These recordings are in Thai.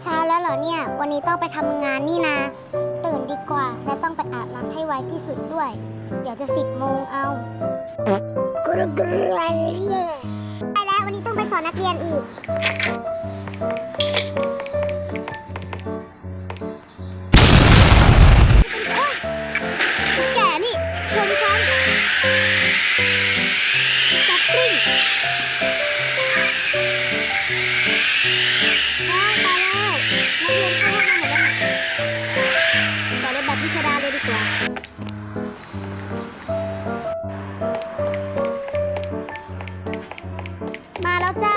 เช้าแล้วเหรอเนี่ย วันนี้ต้องไปทำงานนี่นะตื่นดีกว่า และต้องไปอาบน้ำให้ไวที่สุดด้วย เดี๋ยวจะสิบโมงเอากรุกรุไปแล้ววันนี้ต้องไปสอนนักเรียนอีก กว่ามาแล้วจ้า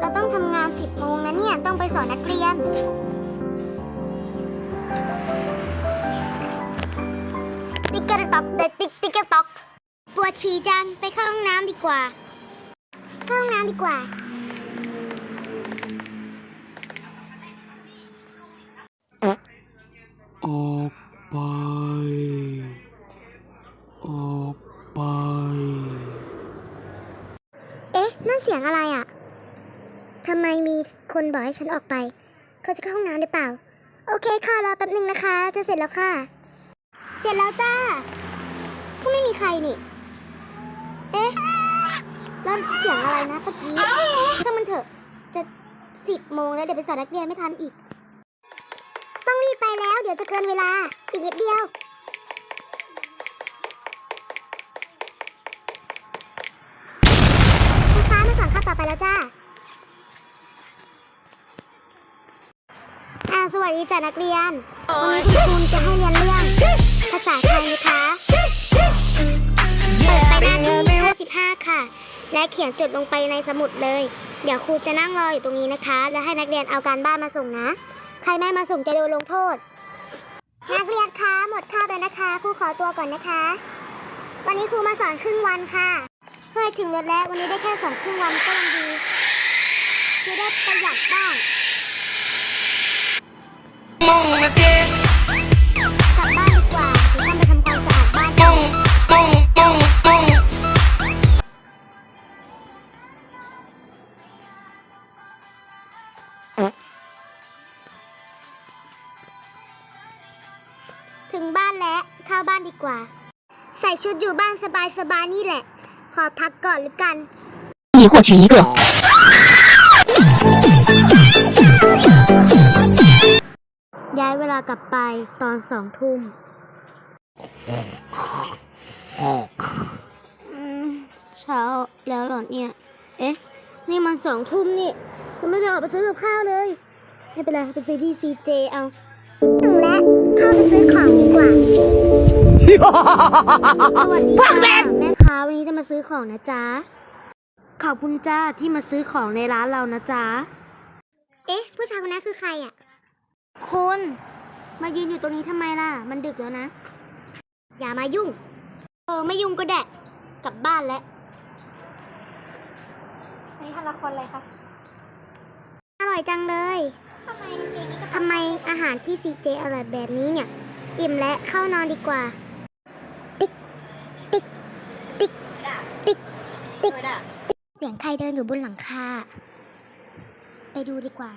เราต้องทำงาน10โมงนะเนี่ย ต้องไปสอนนักเรียน ติ๊กเกอระตอกเด็ดติ๊กติ๊กเกอระตอกปวดฉี่จัง ไปเข้าห้องน้ำดีกว่า เข้าห้องน้ำดีกว่า ออกไป ออกไป เอ๊ะ นั่นเสียงอะไรอะ่ะทำไมมีคนบอกให้ฉันออกไป เขาจะเข้าห้องน้ำหรือเปล่า โอเคค่ะ รอแป๊บหนึ่งนะคะ จะเสร็จแล้วค่ะ เสร็จแล้วจ้า ก็ไม่มีใครนี่เอ๊ะ แล้วเสียงอะไรนะเมื่อกี้ช่างมันเถอะ จะสิบโมงแล้วเดี๋ยวไปสอนนักเรียนไม่ทันอีก ต้องรีบไปแล้ว เดี๋ยวจะเกินเวลา อีกนิดเดียว คุณฟ้ามาสอนข้าต่อไปแล้วจ้าอาสวัสดีจ้านักเรียน วันนี้คุณครูจะให้เรียนเรื่องภาษาไทยนะคะ และเขียนจดลงไปในสมุดเลย เดี๋ยวครูจะนั่งรออยู่ตรงนี้นะคะ แล้วให้นักเรียนเอาการบ้านมาส่งนะ ใครไม่มาส่งจะโดนลงโทษ นักเรียนคะหมดคาบแล้วนะคะครูขอตัวก่อนนะคะ วันนี้ครูมาสอนครึ่งวันค่ะเฮ้ยถึงรถแล้ววันนี้ได้แค่สองครึ่งวันก็ยังดีจะได้ประหยัดบ้างมองนะเจานแล้วเข้าบ้านดีกว่า ใส่ชุดอยู่บ้านสบายๆนี่แหละ ขอพักก่อนหรือกัน 你获取一个。 ย้ายเวลากลับไปตอนสองทุ่มอืมเช้าแล้วเหรอเนี่ย เอ๊ะ นี่มันสองทุ่มนี่ยังไม่ได้ออกไปซื้อกับข้าวเลย ไม่เป็นไรไปซื้อที่ซีเจเอา ถึงแล้วเข้าไปซื้อของดีกว่า สวัสดีค่ะแม่ค้าวันนี้จะมาซื้อของนะจ๊ะ ขอบคุณจ้าที่มาซื้อของในร้านเรานะจ๊ะ เอ๊ะ ผู้ชายคนนั้นคือใครอะ คุณ มายืนอยู่ตรงนี้ทำไมล่ะ มันดึกแล้วนะ อย่ามายุ่ง เออ ไม่ยุ่งก็ได้ กลับบ้านแล้วนี่ทำละครอะไรคะ อร่อยจังเลย ทำไมอาหารที่ซีเจอร่อยแบบนี้เนี่ย อิ่มและเข้านอนดีกว่า ติ๊ก ติ๊ก ติ๊ก ติ๊ก ติ๊ก เสียงใครเดินอยู่บนหลังคา ไปดูดีกว่า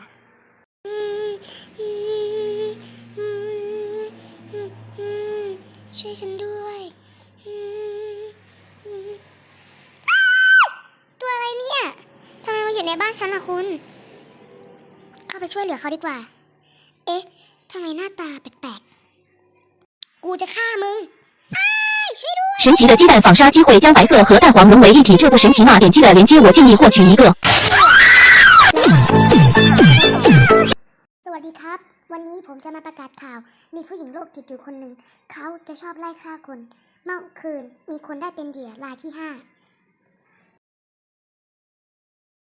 ช่วยฉันด้วย ตัวอะไรเนี่ย ทำไมมาอยู่ในบ้านฉันล่ะคุณเข้า ไปช่วยเหลือเขาดีกว่า เอ๊ะ ทำไมหน้าตาแปลกๆ กูจะฆ่ามึงอ้ายช่วยด้วย 神奇的鸡蛋纺纱机会将白色和蛋黄融为一体，这不神奇吗？点击了链接，我建议获取一个。 สวัสดีครับ วันนี้ผมจะมาประกาศข่าว มีผู้หญิงโรคจิตอยู่คนหนึ่ง เขาจะชอบไล่ฆ่าคน เมื่อคืนมีคนได้เป็นเหยื่อรายที่ห้า